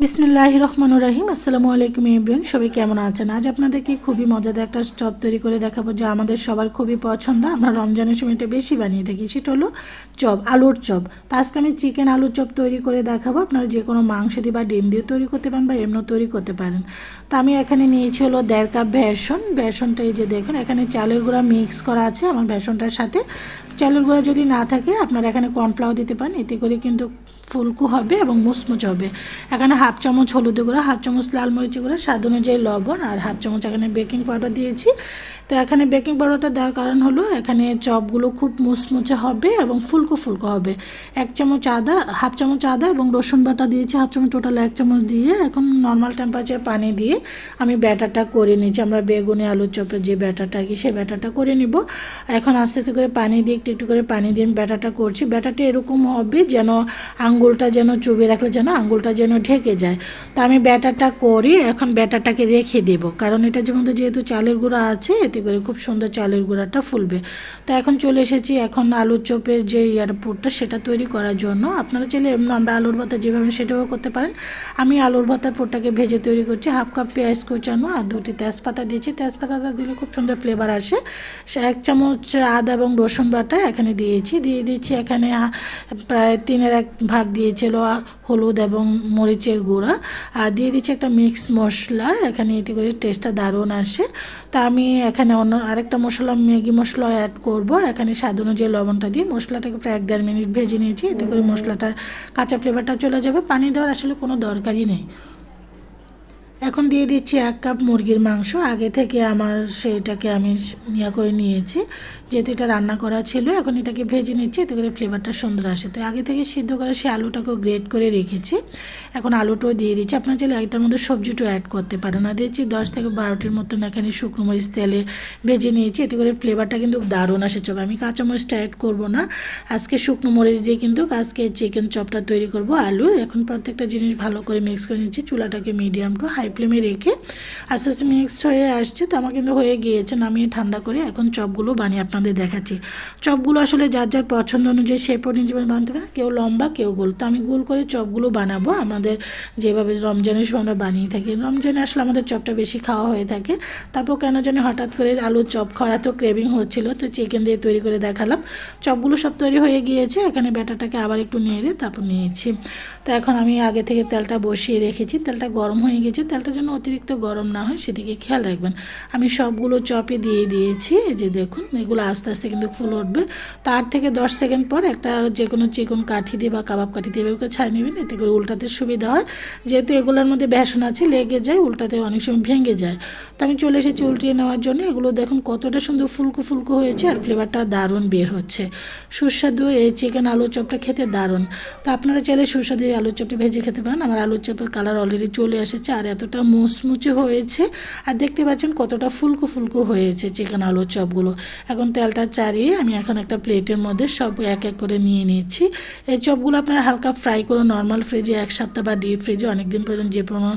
বিসমিল্লাহ রহমান রাহিম। আসসালামু আলাইকুম এভরিয়ান সবাই কেমন আছেন? আজ আপনাদেরকে খুবই মজাদার একটা চপ তৈরি করে দেখাবো যা আমাদের সবার খুবই পছন্দ। আমরা রমজানের সময় এটা বেশি বানিয়ে থাকি, সেটা হলো চপ, আলুর চপ। তো আজকে আমি চিকেন আলুর চপ তৈরি করে দেখাবো। আপনারা যে কোনো মাংস দিয়ে বা ডিম দিয়ে তৈরি করতে পারেন বা এমনও তৈরি করতে পারেন। তো আমি এখানে নিয়েছি হলো দেড় কাপ ভ্যাসন ভ্যাসনটা এই যে দেখুন, এখানে চালের গুঁড়া মিক্স করা আছে আমার ভ্যাসনটার সাথে। চালের গুঁড়া যদি না থাকে, আপনারা এখানে কর্নফ্লাওয়ার দিতে পারেন, এতে করে কিন্তু ফুলকু হবে এবং মুচমুচ হবে। এখানে হাফ চামচ হলুদ গুঁড়া, হাফ চামচ লাল মরিচ গুঁড়া, স্বাদ অনুযায়ী লবণ আর হাফ চামচ এখানে বেকিং পাউডার দিয়েছি। তো এখানে বেকিং পাউডারটা দেওয়ার কারণ হলো, এখানে চপগুলো খুব মুচমুচে হবে এবং ফুলকো ফুলকো হবে। এক চামচ আদা, হাফ চামচ আদা এবং রসুন বাটা দিয়েছি, হাফ চামচ টোটাল এক চামচ দিয়ে। এখন নর্মাল টেম্পারেচার পানি দিয়ে আমি ব্যাটারটা করে নিয়েছি। আমরা বেগুনি, আলুর চপের যে ব্যাটারটা কি, সেই ব্যাটারটা করে নিব। এখন আস্তে আস্তে করে পানি দিয়ে, একটু একটু করে পানি দিয়ে আমি ব্যাটারটা করছি। ব্যাটারটা এরকম হবে যেন আঙ্গুলটা যেন চুবে রাখলে যেন আঙ্গুলটা যেন ঢেকে যায়। তো আমি ব্যাটারটা করি, এখন ব্যাটারটাকে রেখে দেব। কারণ এটা যেমন যেহেতু চালের গুঁড়া আছে, এতে করে খুব সুন্দর চালের গুঁড়াটা ফুলবে। তো এখন চলে এসেছি এখন আলুর চপের যে এয়ারপোর্টটা সেটা তৈরি করার জন্য। আপনারা চাইলে এমনি আমরা আলুর ভাতা যেভাবে সেটাও করতে পারেন। আমি আলুর ভাতার পোটটাকে ভেজে তৈরি করছি, হাফ কাপ পেঁয়াজ কুচানো আর দুটি তেজপাতা দিয়েছি। তেজপাতাটা দিলে খুব সুন্দর ফ্লেভার আসে। এক চামচ আদা এবং রসুন বাটা এখানে দিয়েছি। দিয়ে দিচ্ছি এখানে প্রায় তিনের এক ভাগ দিয়েছিল হলুদ এবং মরিচের গুঁড়া। আর দিয়ে দিচ্ছে একটা মিক্স মশলা, এখানে এতে করে টেস্টটা দারুণ আসে। তা আমি এখানে অন্য আরেকটা মশলা, ম্যাগি মশলা অ্যাড করব। এখানে স্বাদ অনুযায়ী লবণটা দিয়ে মশলাটাকে প্রায় এক দেড় মিনিট ভেজে নিয়েছি। এতে করে মশলাটার কাঁচা ফ্লেভারটা চলে যাবে। পানি দেওয়ার আসলে কোনো দরকারই নেই। এখন দিয়ে দিচ্ছি এক কাপ মুরগির মাংস। আগে থেকে আমার সেটাকে আমি ইয়া করে নিয়েছি। যেহেতু এটা রান্না করা ছিল, এখন এটাকে ভেজে নিচ্ছি, এতে করে ফ্লেভারটা সুন্দর আসে। তো আগে থেকে সিদ্ধ করে সে আলুটাকেও গ্রেট করে রেখেছি। এখন আলুটাও দিয়ে দিচ্ছি। আপনার চাইলে এটার মধ্যে সবজিটাও অ্যাড করতে পারেন। না দিয়েছি দশ থেকে বারোটির মতন এখানে শুকনো মরিচ তেলে ভেজে নিয়েছি, এতে করে ফ্লেভারটা কিন্তু দারুণ আসে চপ আমি কাঁচা মরিচটা অ্যাড করব না। আজকে শুকনো মরিচ দিয়ে কিন্তু আজকে চিকেন চপটা তৈরি করব আলুর। এখন প্রত্যেকটা জিনিস ভালো করে মিক্স করে নিচ্ছি। চুলাটাকে মিডিয়াম টু হাই ফ্লেমে রেখে আস্তে আস্তে মিক্সড হয়ে আসছে, তো আমার কিন্তু হয়ে গিয়েছে। নামিয়ে ঠান্ডা করে এখন চপগুলো বানিয়ে আপনাদের দেখাচ্ছি। চপগুলো আসলে যার যার পছন্দ অনুযায়ী শেপ অনুযায়ী বানাতে পারে, কেউ লম্বা, কেউ গোল। তো আমি গোল করে চপগুলো বানাবো। আমাদের যেভাবে রমজানের সময় আমরা বানিয়ে থাকি, রমজানে আসলে আমাদের চপটা বেশি খাওয়া হয়ে থাকে। তারপর কেন জানি হঠাৎ করে আলুর চপ খাওয়া তো ক্রেভিং হচ্ছিল, তো চিকেন দিয়ে তৈরি করে দেখালাম। চপগুলো সব তৈরি হয়ে গিয়েছে, এখানে ব্যাটারটাকে আবার একটু নিয়ে দিয়ে তারপর নিয়েছি। তো এখন আমি আগে থেকে তেলটা বসিয়ে রেখেছি। তেলটা গরম হয়ে গেছে তেলটা যেন অতিরিক্ত গরম না হয় সেদিকে খেয়াল রাখবেন। আমি সবগুলো চপে দিয়ে দিয়েছি যে দেখুন, এগুলো আস্তে আস্তে কিন্তু ফুল উঠবে। তার থেকে দশ সেকেন্ড পর একটা যে কোনো চিকন কাঠি দিয়ে বা কাবাব কাঠি দিয়ে এভাবে ছাড়িয়ে নেবেন, এতে করে উল্টাতে সুবিধা হয়। যেহেতু এগুলোর মধ্যে বেসন আছে, লেগে যায়, উল্টাতে অনেক সময় ভেঙে যায়। তো আমি চলে এসেছি উল্টিয়ে নেওয়ার জন্য। এগুলো দেখুন কতটা সুন্দর ফুলকো ফুলকো হয়েছে আর ফ্লেভারটা দারুণ বের হচ্ছে। সুস্বাদু এই চিকেন আলুর চপটা খেতে দারুণ। তো আপনারা চাইলে সুস্বাদু আলুর চপটা ভেজে খেতে পারেন। আমার আলুর চপের কালার অলরেডি চলে এসেছে আর এতটা মুচমুচে হয়েছে আর দেখতে পাচ্ছেন কতটা ফুলকো ফুলকো হয়েছে চিকেন আলুর চপগুলো। এখন তেলটা চারিয়ে আমি এখন একটা প্লেটের মধ্যে সব এক এক করে নিয়ে নিচ্ছি। এই চপগুলো আপনারা হালকা ফ্রাই করে নর্মাল ফ্রিজে এক সপ্তাহ বা ডিপ ফ্রিজে অনেক দিন পর্যন্ত যে কোনো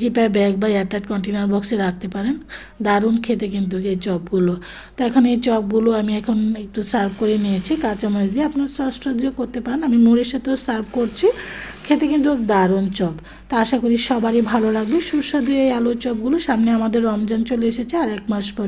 জিপায় ব্যাগ বা এয়ারটাইট কন্টেনার বক্সে রাখতে পারেন। দারুণ খেতে কিন্তু এই চপগুলো। তো এখন এই চপগুলো আমি এখন একটু সার্ভ করে নিয়েছি। কাঁচামরিচ দিয়ে আপনার সস দিয়ে করতে পারেন। আমি মুড়ির সাথেও সার্ভ করছি। খেতে কিন্তু দারুণ চপ। তা আশা করি সবারই ভালো লাগবে। সুস্বাদু এই আলুর চপগুলো সামনে আমাদের রমজান চলে এসেছে আর এক মাস পরে।